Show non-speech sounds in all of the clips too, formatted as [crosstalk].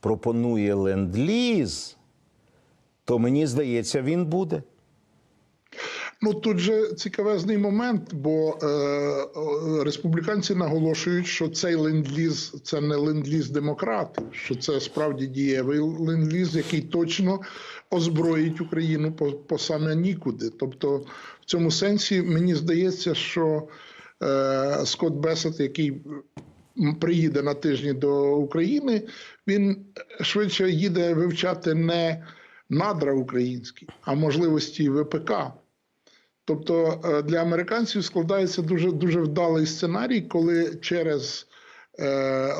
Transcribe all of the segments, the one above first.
пропонує ленд-ліз, то мені здається, він буде. Ну тут же цікавезний момент, бо е, е, республіканці наголошують, що цей ленд-ліз – це не ленд-ліз демократів, що це справді дієвий ленд-ліз, який точно озброїть Україну по, по саме нікуди. Тобто, в цьому сенсі мені здається, що е, Скотт Бесет, який приїде на тижні до України, він швидше їде вивчати не надра українські, а можливості ВПК. Тобто е, для американців складається дуже дуже вдалий сценарій, коли через е,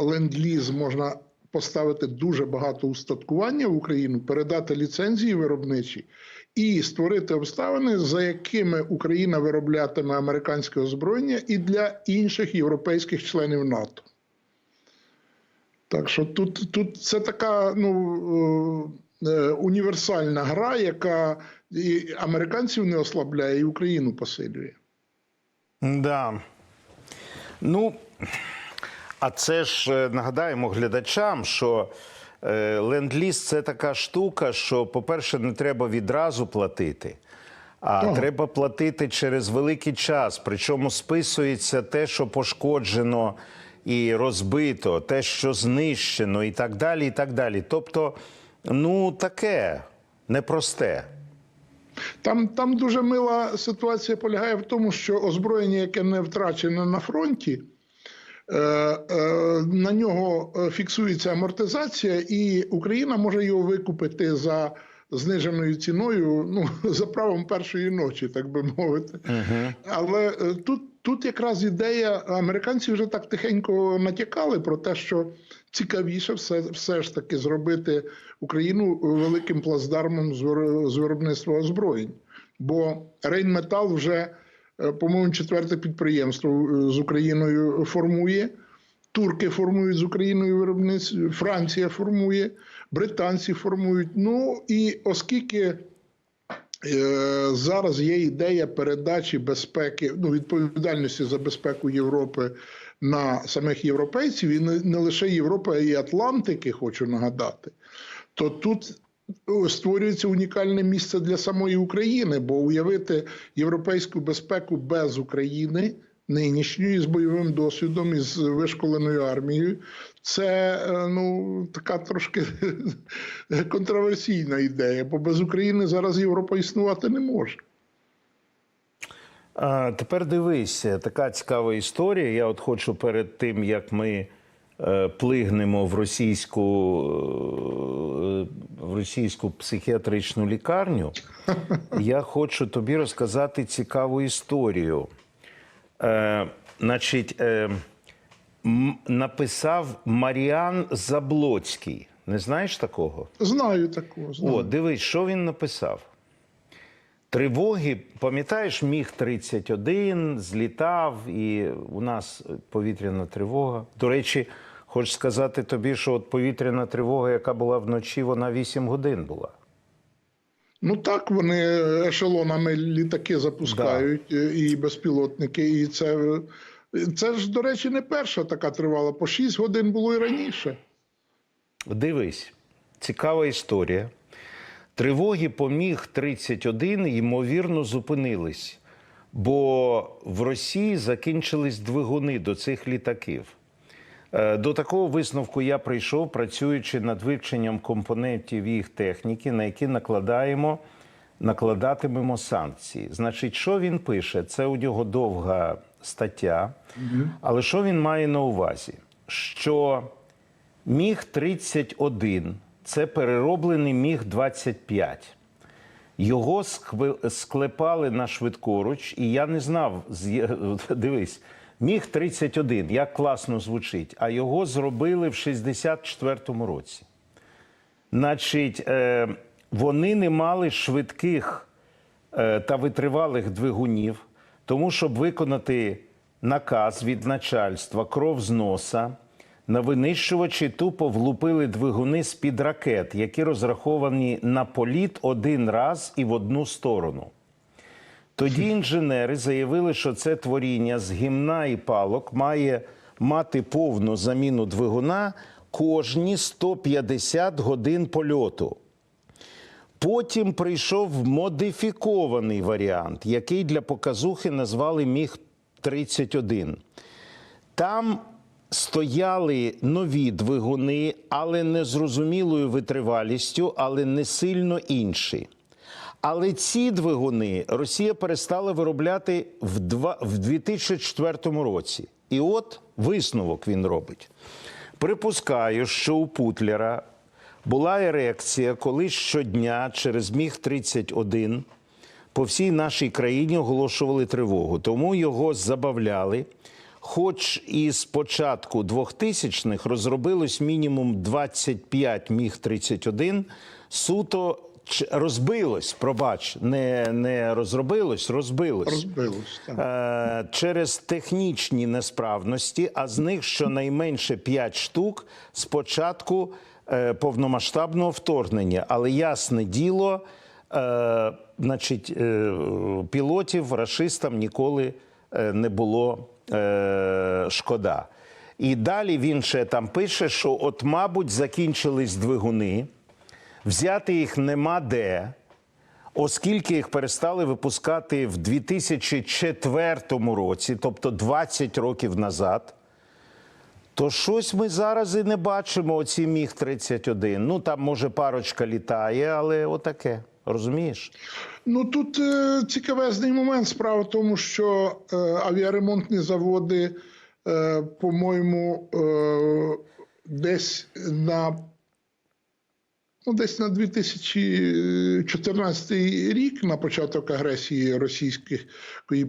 ленд-ліз можна поставити дуже багато устаткування в Україну, передати ліцензії виробничі і створити обставини, за якими Україна вироблятиме американське озброєння і для інших європейських членів НАТО. Так що тут, тут це така ну, е, е, універсальна гра, яка і американців не ослабляє, і Україну посилює. Да. Ну, а це ж е, нагадаємо глядачам, що ленд-ліз це така штука, що, по-перше, не треба відразу платити, а Ага. треба платити через великий час. Причому списується те, що пошкоджено і розбито, те, що знищено, і так далі. і так далі. Тобто, ну таке непросте. Там, там дуже мила ситуація полягає в тому, що озброєння, яке не втрачене на фронті, е, е, на нього е, фіксується амортизація, і Україна може його викупити за зниженою ціною, ну, [laughs] за правом першої ночі, так би мовити. Але е, тут, тут якраз ідея, американці вже так тихенько натякали про те, що цікавіше все, все ж таки зробити Україну великим плацдармом з виробництва озброєнь. Бо Рейнметал вже, е, по-моєму, четверте підприємство е, з Україною формує. Турки формують з Україною виробництво, Франція формує, британці формують. Ну і оскільки Зараз є ідея передачі безпеки, ну відповідальності за безпеку Європи на самих європейців, і не, лише Європи, а й Атлантики, хочу нагадати. То тут створюється унікальне місце для самої України, бо уявити європейську безпеку без України. Нинішньої з бойовим досвідом і з вишколеною армією, це е, ну така трошки [laughs] контроверсійна ідея, бо без України зараз Європа існувати не може. А, тепер дивись, така цікава історія. Я от хочу перед тим, як ми е, плигнемо в російську, е, в російську психіатричну лікарню, [laughs] я хочу тобі розказати цікаву історію. Е, значить, е, написав Маріан Заблоцький. Не знаєш такого? Знаю такого. Знаю. О, дивись, що він написав. Тривоги, пам'ятаєш, міг 31 злітав, і у нас повітряна тривога. До речі, хочу сказати тобі, що от повітряна тривога, яка була вночі, вона 8 годин була. Ну так, вони ешелонами літаки запускають е, і безпілотники. І це, це ж, до речі, не перша така тривала. По 6 годин було і раніше. Дивись, цікава історія. Тривоги по Міг-31, ймовірно, зупинились, бо в Росії закінчились двигуни до цих літаків. Е, До такого висновку я прийшов, працюючи над вивченням компонентів їх техніки, на які накладаємо, накладатимемо санкції. Значить, що він пише? Це у нього довга стаття. Але що він має на увазі? Що Міг 31 це перероблений Міг 25. Його склепали на швидкоруч, і я не знав. [laughs] Дивись, Міг 31, як класно звучить, а його зробили в 64-му році. Значить, е, вони не мали швидких е, та витривалих двигунів, тому щоб виконати наказ від начальства, кров з носа, на винищувачі тупо влупили двигуни з-під ракет, які розраховані на політ один раз і в одну сторону. Тоді інженери заявили, що це творіння з гімна і палок має мати повну заміну двигуна, кожні 150 годин польоту. Потім прийшов модифікований варіант, який для показухи назвали Міг 31. Там стояли нові двигуни, але не зрозумілою витривалістю, але не сильно інші. Але ці двигуни Росія перестала виробляти в, два, в 2004 році. І от висновок він робить. Припускаю, що у Путлера була ерекція, коли щодня через міг 31 по всій нашій країні оголошували тривогу. Тому його забавляли. Хоч і з початку 2000-х розробилось мінімум 25 міг 31 суто розбилось, пробач, не, не розробилось, розбилось. Розбилось. Так. Е, через технічні несправності, а з них щонайменше 5 штук з початку е, повномасштабного вторгнення. Але ясне діло, е, значить, е, пілотів рашистам ніколи е, не було е, шкода. І далі він ще там пише, що, от, мабуть, закінчились двигуни, взяти їх нема де. Оскільки їх перестали випускати в 2004 році, тобто 20 років назад, то щось ми зараз і не бачимо оці міг 31. Ну там може парочка літає, але отаке. Розумієш? Ну тут е, цікавезний момент. Справа в тому, що е, авіаремонтні заводи, е, по-моєму, е, десь на Ну, десь на 2014 рік, на початок агресії російської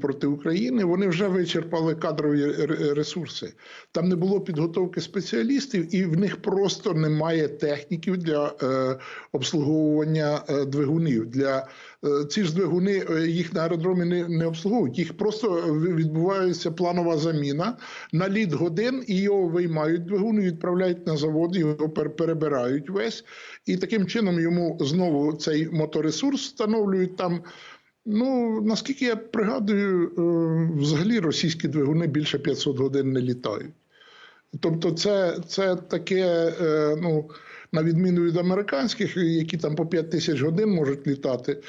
проти України, вони вже вичерпали кадрові ресурси. Там не було підготовки спеціалістів, і в них просто немає техніків для е, обслуговування е, двигунів. Для е, ці ж двигуни е, їх на аеродромі не, не обслуговують. Їх просто відбувається планова заміна на літ годин, і його виймають двигун і відправляють на завод, його перебирають весь. І таким чином йому знову цей моторесурс встановлюють там. Ну наскільки я пригадую, е, взагалі російські двигуни більше 500 годин не літають. Тобто, це, це таке, е, ну на відміну від американських, які там по 5 тисяч годин можуть літати.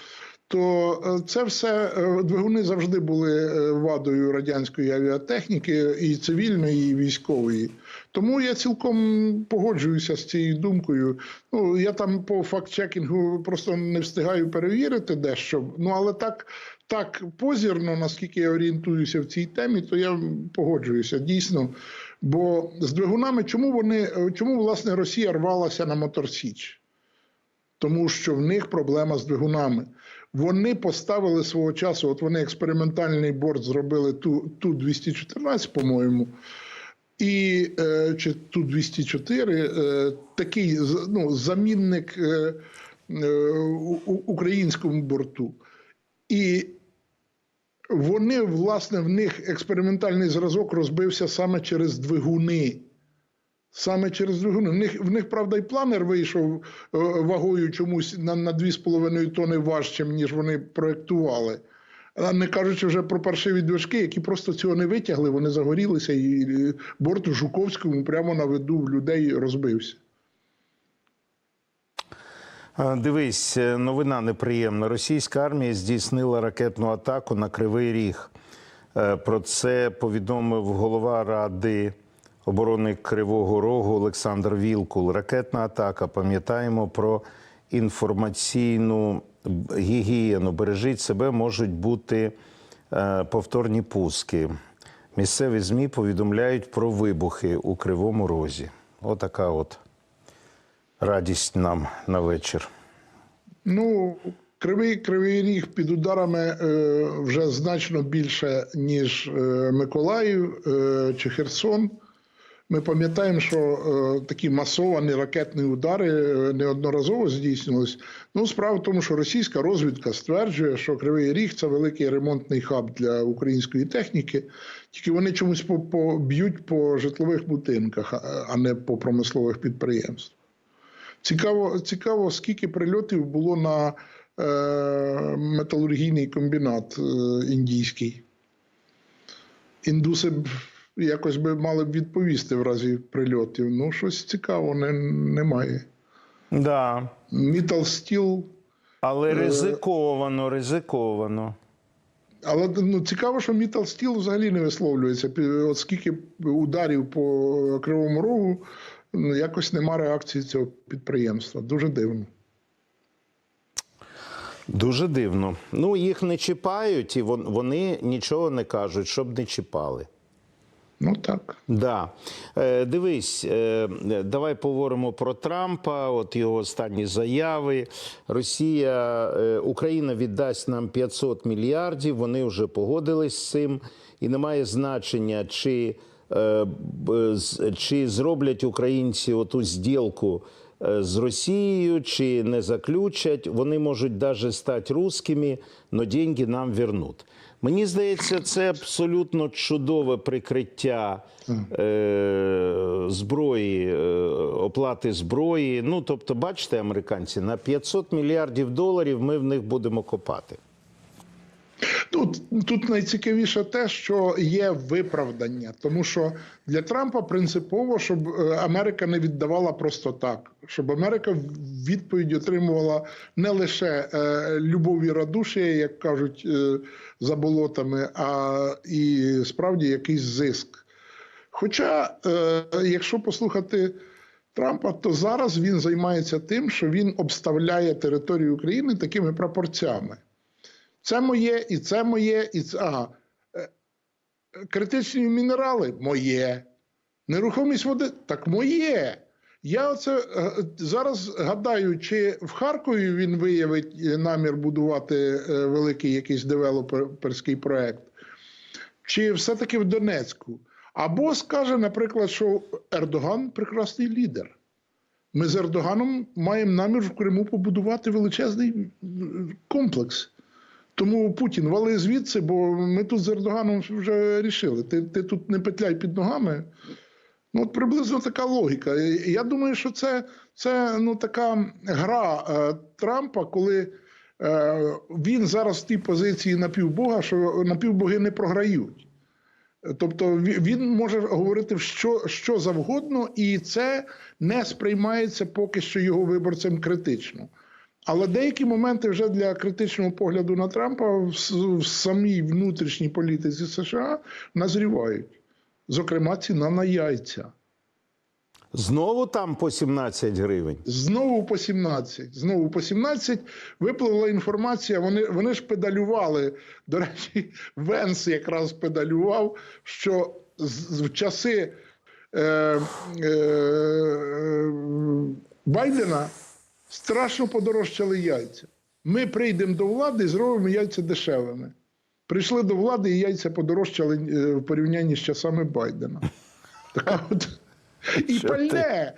То е, це все е, двигуни завжди були е, вадою радянської авіатехніки і цивільної, і військової. Тому я цілком погоджуюся з цією думкою. Ну я там по факт-чекінгу просто не встигаю перевірити дещо. Ну але так, так позірно, наскільки я орієнтуюся в цій темі, то я погоджуюся дійсно. Бо з двигунами, чому вони чому власне Росія рвалася на Моторсіч? Тому що в них проблема з двигунами. Вони поставили свого часу, от вони експериментальний борт зробили ту, ту 214, по-моєму, і е, чи ту 204, е, такий ну, замінник е, е, українському борту. І вони, власне, в них експериментальний зразок розбився саме через двигуни. Саме через двигуни. В них, в них, правда, і планер вийшов е, вагою чомусь на, на 2,5 тони важчим, ніж вони проєктували. Не кажучи вже про паршиві движки, які просто цього не витягли, вони загорілися, і борт у Жуковському прямо на виду в людей розбився. Е, Дивись, е, новина неприємна. Російська армія здійснила ракетну атаку на Кривий Ріг. Про це повідомив голова Ради оборони Кривого Рогу Олександр Вілкул. Ракетна атака. Пам'ятаємо про інформаційну гігієну. Бережіть себе, можуть бути е, повторні пуски. Місцеві ЗМІ повідомляють про вибухи у Кривому Розі. Отака от радість нам на вечір. Ну, кривий кривий ріг під ударами е, вже значно більше, ніж е, Миколаїв е, чи Херсон. Ми пам'ятаємо, що е, такі масовані ракетні удари е, неодноразово здійснювалися. Ну, справа в тому, що російська розвідка стверджує, що Кривий Ріг це великий ремонтний хаб для української техніки, тільки вони чомусь б'ють по житлових будинках, а- не по промислових підприємствах. Цікаво, цікаво, скільки прильотів було на е, металургійний комбінат е, індійський. Індуси якось би мали б відповісти в разі прильотів. Ну, щось цікавого не, немає. Да. Metal Steel, Але Е. ризиковано, ризиковано. але ну, цікаво, що Metal Steel взагалі не висловлюється. Пі- От скільки ударів по Кривому Рогу, ну, якось нема реакції цього підприємства. Дуже дивно. Дуже дивно. Ну, їх не чіпають, і вони нічого не кажуть, щоб не чіпали. Ну так. Да. Е, дивись, е, давай поговоримо про Трампа. От його останні заяви. Росія, е, Україна віддасть нам 500 мільярдів. Вони вже погодились з цим, і немає значення, чи, е, чи зроблять українці оту зділку з Росією, чи не заключать. Вони можуть навіть стати русскими, але деньги нам вернуть. Мені здається, це абсолютно чудове прикриття е, зброї, е, оплати зброї. Ну, тобто, бачите, американці, на 500 мільярдів доларів ми в них будемо копати. Тут, тут найцікавіше те, що є виправдання, тому що для Трампа принципово, щоб е, Америка не віддавала просто так, щоб Америка в відповідь отримувала не лише е, любов і радушія, як кажуть е, за болотами, а і справді якийсь зиск. Хоча, е, якщо послухати Трампа, то зараз він займається тим, що він обставляє територію України такими пропорцями. Це моє, і це моє, і це. Ага. Е, Критичні мінерали моє. Нерухомість води так моє. Я оце е, зараз гадаю, чи в Харкові він виявить е, намір будувати великий якийсь девелоперський проект, чи все-таки в Донецьку. Або скаже, наприклад, що Ердоган прекрасний лідер. Ми з Ердоганом маємо намір в Криму побудувати величезний комплекс. Тому Путін вали звідси, бо ми тут з Ердоганом вже рішили. Ти, ти тут не петляй під ногами. Ну, от приблизно така логіка. Я думаю, що це, це ну, така гра е, Трампа, коли е, він зараз в тій позиції напівбога, що напівбоги не програють. Тобто він може говорити що, що завгодно, і це не сприймається поки що його виборцям критично. Але деякі моменти вже для критичного погляду на Трампа в, в самій внутрішній політиці США назрівають. Зокрема, ціна на яйця. Знову там по 17 гривень. Знову по 17. Знову по 17 випливла інформація. Вони, вони ж педалювали. До речі, [laughs] Венс якраз педалював, що в часи е, е, Байдена страшно подорожчали яйця. Ми прийдемо до влади і зробимо яйця дешевими. Прийшли до влади, і яйця подорожчали е, в порівнянні з часами Байдена. [laughs] Така от. І Що ти? пальне.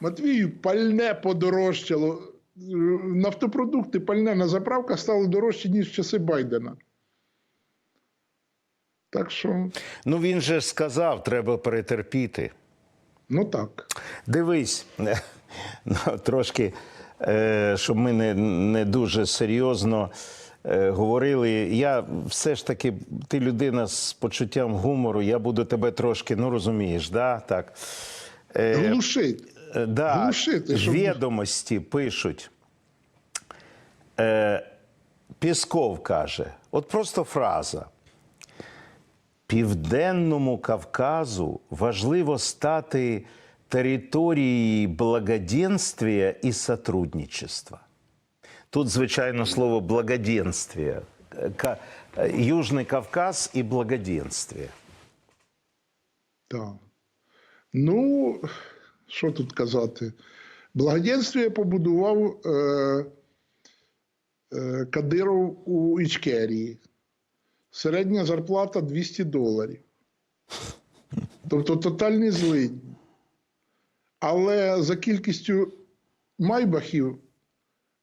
Матвію, пальне подорожчало. Нафтопродукти, пальне на заправках стали дорожчі, ніж в часи Байдена. Так що, Ну він же сказав, треба перетерпіти. ну так. Дивись, [laughs] ну, трошки, щоб ми не, не дуже серйозно е, говорили. Я все ж таки, ти людина з почуттям гумору, я буду тебе трошки, ну розумієш, да? так. Е, Глушить. Е, Да, Глушити, щоб- відомості пишуть. Е, Пісков каже: от просто фраза. Південному Кавказу важливо стати територією благоденствия і сотрудничества. Тут, звичайно, слово благоденствие. Ка- е, Южний Кавказ і благоденствие. Так. Ну, що тут казати? Благоденствие побудував е, е, Кадиров у Ічкерії. Середня зарплата 200 доларів. Тобто тотальний злидні. Але за кількістю майбахів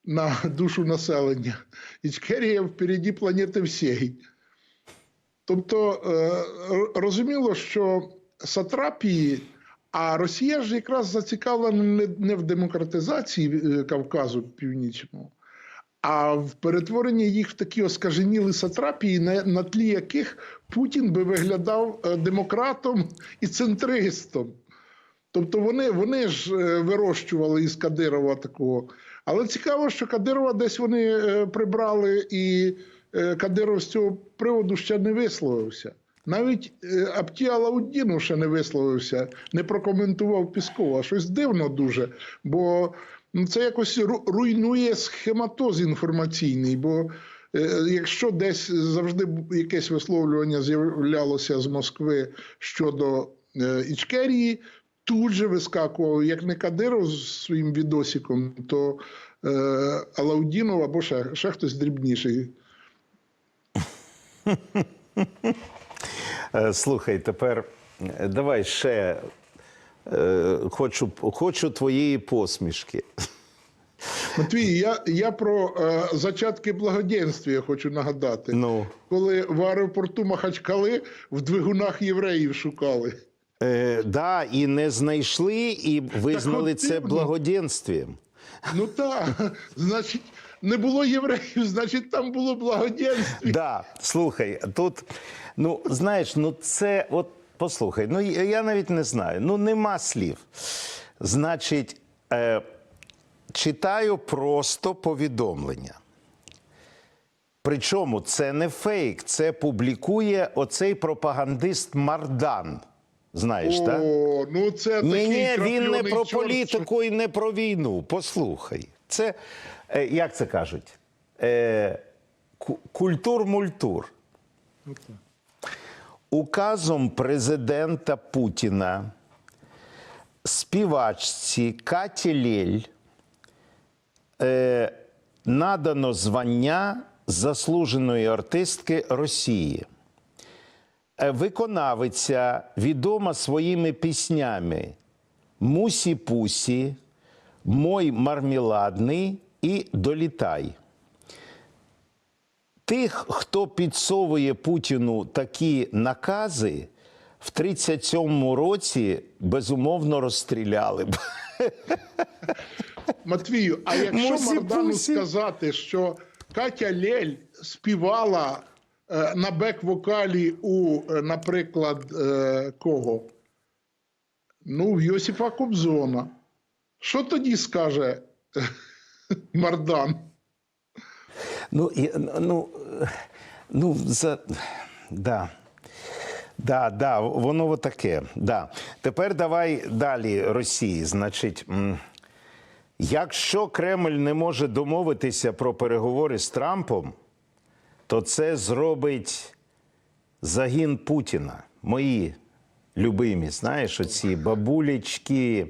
на душу населення Ічкерія впереді планети всієї. Тобто е, розуміло, що сатрапії, а Росія ж якраз зацікавлена не, в демократизації е, Кавказу Північного, а в перетворення їх в такі оскаженіли сатрапії, на, на тлі яких Путін би виглядав е, демократом і центристом. Тобто вони, вони ж е, вирощували із Кадирова такого. Але цікаво, що Кадирова десь вони е, прибрали, і е, Кадиров з цього приводу ще не висловився. Навіть Апті Алауддінов ще не висловився, не прокоментував Піскова. Щось дивно дуже. Бо ну, це якось руйнує схематоз інформаційний. Бо якщо десь завжди якесь висловлювання з'являлося з Москви щодо Ічкерії, тут же вискакував, як не Кадиров з своїм відосиком, то е, Алаудінов або ще, ще хтось дрібніший. Е, Слухай, тепер е, давай ще е, хочу, хочу твоєї посмішки. Матвій, я, я про е, зачатки благоденствия хочу нагадати. Ну. Коли в аеропорту Махачкали в двигунах євреїв шукали. Е, да, і не знайшли, і визнали це благоденствієм. Ну так, значить, не було євреїв, значить, там було благоденствие. Да, слухай, тут, ну знаєш, ну це от послухай, ну я я навіть не знаю, ну нема слів. Значить, е, читаю просто повідомлення. Причому це не фейк, це публікує оцей пропагандист Мардан. Знаєш, так? Ну це такий Ні, ні, він не про чорт, політику і не про війну. Послухай. Це, е, як це кажуть? Е, Культур-мультур. Указом президента Путіна співачці Каті Лєль е, надано звання заслуженої артистки Росії. Е, Виконавиця відома своїми піснями Мусі Пусі, Мой мармеладний і Долітай. Тих, хто підсовує Путіну такі накази, в 37-му році безумовно розстріляли б. Матвію, а якщо Мусі Мардану сказати, що Катя Лель співала на бек-вокалі у, е, наприклад, е, кого? Ну, в Йосифа Кобзона. Що тоді скаже е, [laughs] Мардан? Ну, ну, е, ну за, да. Да, да, воно отаке. Да. Тепер давай далі Росії. Значить, якщо Кремль не може домовитися про переговори з Трампом, то це зробить загін Путіна. Мої любимі, знаєш, оці бабулечки.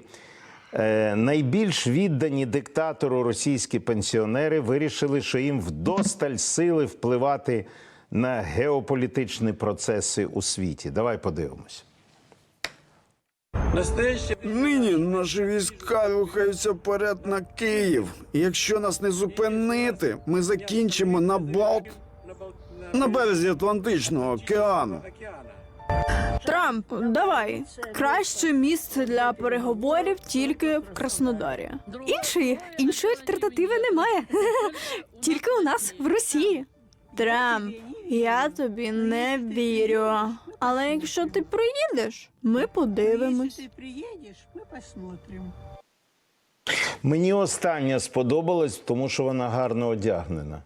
Е, найбільш віддані диктатору російські пенсіонери вирішили, що їм вдосталь сили впливати на геополітичні процеси у світі. Давай подивимось. Настоящее Нині наші війська рухаються вперед на Київ. І якщо нас не зупинити, ми закінчимо на Балт на березі Атлантичного океану. Трамп, давай краще місце для переговорів тільки в Краснодарі. Іншої іншої альтернативи немає. [laughs] Тільки у нас в Росії. Трамп, я тобі не вірю. Але якщо ти приїдеш, ми подивимось. Если ты приедешь, мы посмотрим. Мені остання сподобалась, тому що вона гарно одягнена.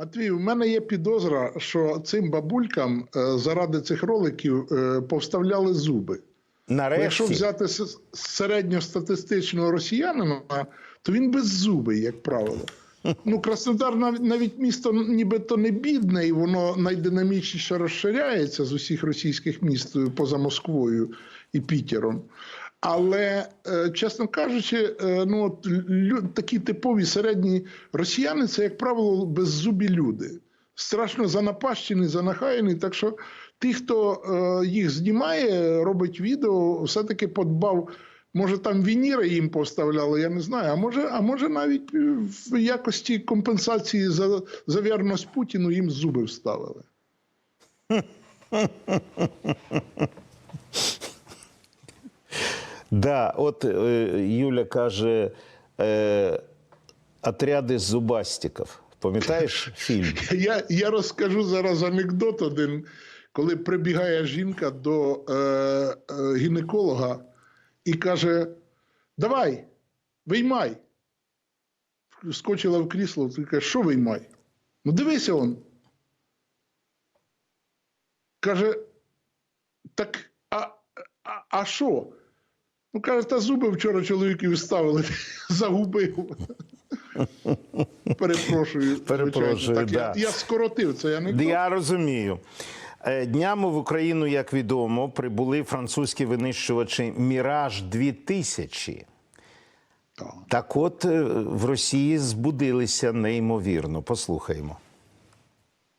Матвій, у мене є підозра, що цим бабулькам е, заради цих роликів е, повставляли зуби. Нарешті, Якщо взяти середньостатистичного росіянина, то він беззубий, як правило. Ну, Краснодар навіть, навіть місто нібито не бідне, і воно найдинамічніше розширяється з усіх російських міст е, поза Москвою і Пітером. Але, е, чесно кажучи, е, ну от такі типові середні росіяни це, як правило, беззубі люди. Страшно занапащені, занахаяні. Так що ті, хто е, їх знімає, робить відео, все-таки подбав. Може, там вініри їм поставляли, я не знаю. А може, а може навіть в якості компенсації за, за вірність Путіну їм зуби вставили. [laughs] да, от е, Юля каже, е, отряди зубастиків. Пам'ятаєш фільм? [laughs] Я, я розкажу зараз анекдот один, коли прибігає жінка до е, е, гінеколога і каже: Давай, виймай. Скочила в крісло, ти каже, що виймай? Ну дивися он. Каже, так, а, а, а що? Ну, каже, та зуби вчора чоловіки вставили, [laughs] загубив. Перепрошую. Перепрошую. Так, да. я, я скоротив це анекдот. Я розумію. Е, Днями в Україну, як відомо, прибули французькі винищувачі Міраж 2000 Так. Так от е, в Росії збудилися неймовірно. Послухаємо.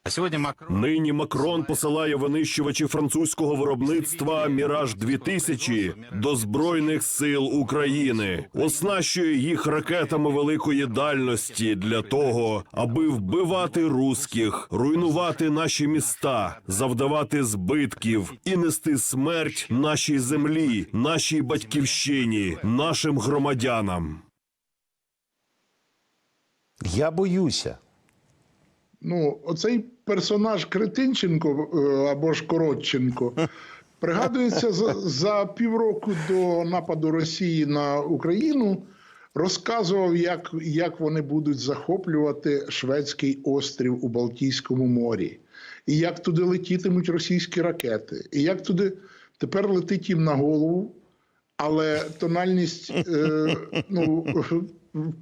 А сьогодні Макрон Нині Макрон посилає винищувачі французького виробництва Міраж 2000 до збройних сил України, оснащує їх ракетами великої дальності для того, аби вбивати русських, руйнувати наші міста, завдавати збитків і нести смерть нашій землі, нашій батьківщині, нашим громадянам. Я боюся. Ну, оцей персонаж Кретинченко е, або ж Коротченко [laughs] пригадується за, за півроку до нападу Росії на Україну. Розказував, як, як вони будуть захоплювати шведський острів у Балтійському морі, і як туди летітимуть російські ракети, і як туди тепер летить їм на голову, але тональність, е, ну,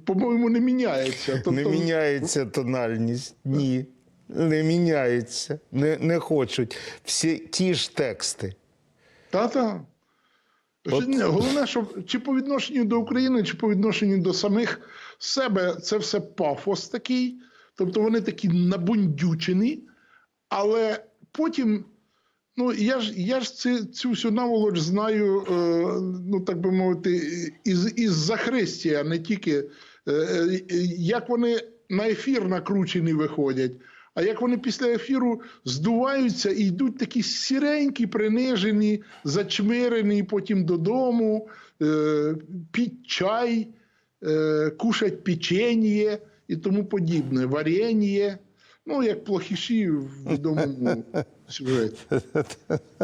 по-моєму, не міняється. Не Тобто- міняється тональність. Ні. Не міняється. Не, не хочуть. Всі ті ж тексти. Та-та. От- Головне, щоб чи по відношенню до України, чи по відношенню до самих себе це все пафос такий. Тобто вони такі набундючені, але потім. Ну, я ж я ж цю, цю всю наволоч знаю, е, ну так би мовити, із, із Захристія, не тільки е, е, як вони на ефір накручені виходять, а як вони після ефіру здуваються і йдуть такі сіренькі, принижені, зачмирені, потім додому, е, піть чай, е, кушать печенье і тому подібне, варенье. Ну, як плохіші в [laughs] відомому That's great. [laughs]